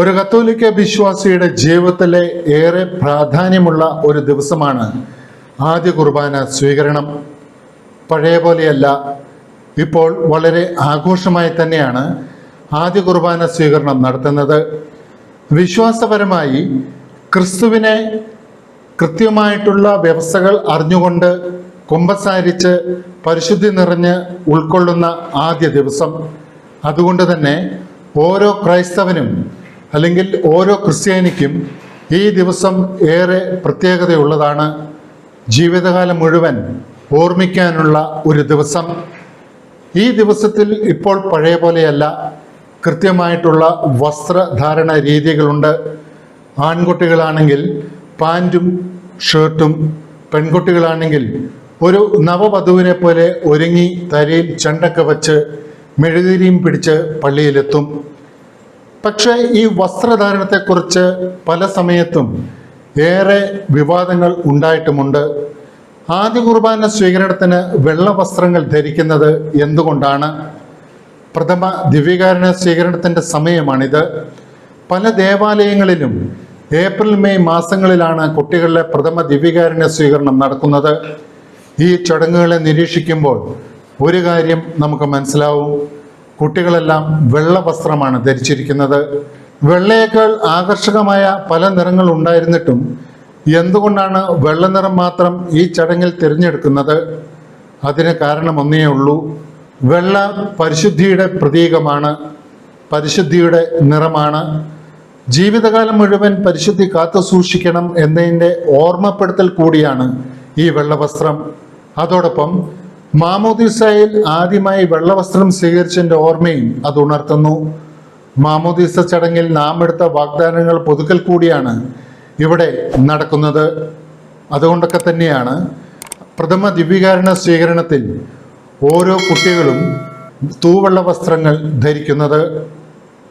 ഒരു കത്തോലിക്ക വിശ്വാസിയുടെ ജീവിതത്തിലെ ഏറെ പ്രാധാന്യമുള്ള ഒരു ദിവസമാണ് ആദ്യ കുർബാന സ്വീകരണം. പഴയ പോലെയല്ല ഇപ്പോൾ വളരെ ആഘോഷമായി തന്നെയാണ് ആദ്യ കുർബാന സ്വീകരണം നടത്തുന്നത്. വിശ്വാസപരമായി ക്രിസ്തുവിനെ കൃത്യമായിട്ടുള്ള വ്യവസ്ഥകൾ അറിഞ്ഞുകൊണ്ട് കുമ്പസാരിച്ച് പരിശുദ്ധി നിറഞ്ഞ് ഉൾക്കൊള്ളുന്ന ആദ്യ ദിവസം. അതുകൊണ്ട് തന്നെ ഓരോ ക്രൈസ്തവനും അല്ലെങ്കിൽ ഓരോ ക്രിസ്ത്യാനിക്കും ഈ ദിവസം ഏറെ പ്രത്യേകതയുള്ളതാണ് ജീവിതകാലം മുഴുവൻ ഓർമ്മിക്കാനുള്ള ഒരു ദിവസം. ഈ ദിവസത്തിൽ ഇപ്പോൾ പഴയ പോലെയല്ല കൃത്യമായിട്ടുള്ള വസ്ത്രധാരണ രീതികളുണ്ട്. ആൺകുട്ടികളാണെങ്കിൽ പാന്റും ഷർട്ടും പെൺകുട്ടികളാണെങ്കിൽ ഒരു നവവധുവിനെ പോലെ ഒരുങ്ങി തലയിൽ ചെണ്ടൊക്കെ വച്ച് മെഴുതിരിയും പിടിച്ച് പള്ളിയിലെത്തും. പക്ഷേ ഈ വസ്ത്രധാരണത്തെക്കുറിച്ച് പല സമയത്തും ഏറെ വിവാദങ്ങൾ ഉണ്ടായിട്ടുമുണ്ട്. ആദ്യ കുർബാന സ്വീകരണത്തിന് വെള്ള വസ്ത്രങ്ങൾ ധരിക്കുന്നത് എന്തുകൊണ്ടാണ്? പ്രഥമ ദിവ്യകാരണ സ്വീകരണത്തിന്റെ സമയമാണിത്. പല ദേവാലയങ്ങളിലും ഏപ്രിൽ മെയ് മാസങ്ങളിലാണ് കുട്ടികളിലെ പ്രഥമ ദിവ്യകാരുണ്യ സ്വീകരണം നടക്കുന്നത്. ഈ ചടങ്ങുകളെ നിരീക്ഷിക്കുമ്പോൾ ഒരു കാര്യം നമുക്ക് മനസ്സിലാവും. കുട്ടികളെല്ലാം വെള്ള വസ്ത്രമാണ് ധരിച്ചിരിക്കുന്നത്. വെള്ളയേക്കാൾ ആകർഷകമായ പല നിറങ്ങൾ ഉണ്ടായിരുന്നിട്ടും എന്തുകൊണ്ടാണ് വെള്ള നിറം മാത്രം ഈ ചടങ്ങിൽ തിരഞ്ഞെടുക്കുന്നത്? അതിന് കാരണം ഒന്നേ ഉള്ളൂ. വെള്ള പരിശുദ്ധിയുടെ പ്രതീകമാണ്. പരിശുദ്ധിയുടെ നിറമാണ്. ജീവിതകാലം മുഴുവൻ പരിശുദ്ധി കാത്തു സൂക്ഷിക്കണം എന്നതിന്റെ ഓർമ്മപ്പെടുത്തൽ കൂടിയാണ് ഈ വെള്ളവസ്ത്രം. അതോടൊപ്പം മാമോദീസയിൽ ആദ്യമായി വെള്ളവസ്ത്രം സ്വീകരിച്ചതിന്റെ ഓർമ്മയും അത് ഉണർത്തുന്നു. മാമോദീസ ചടങ്ങിൽ നാം എടുത്ത വാഗ്ദാനങ്ങൾ പുതുക്കൽ കൂടിയാണ് ഇവിടെ നടക്കുന്നത്. അതുകൊണ്ടൊക്കെ തന്നെയാണ് പ്രഥമ ദിവ്യകാരണ സ്വീകരണത്തിൽ ഓരോ കുട്ടികളും തൂവെള്ള വസ്ത്രങ്ങൾ ധരിക്കുന്നത്.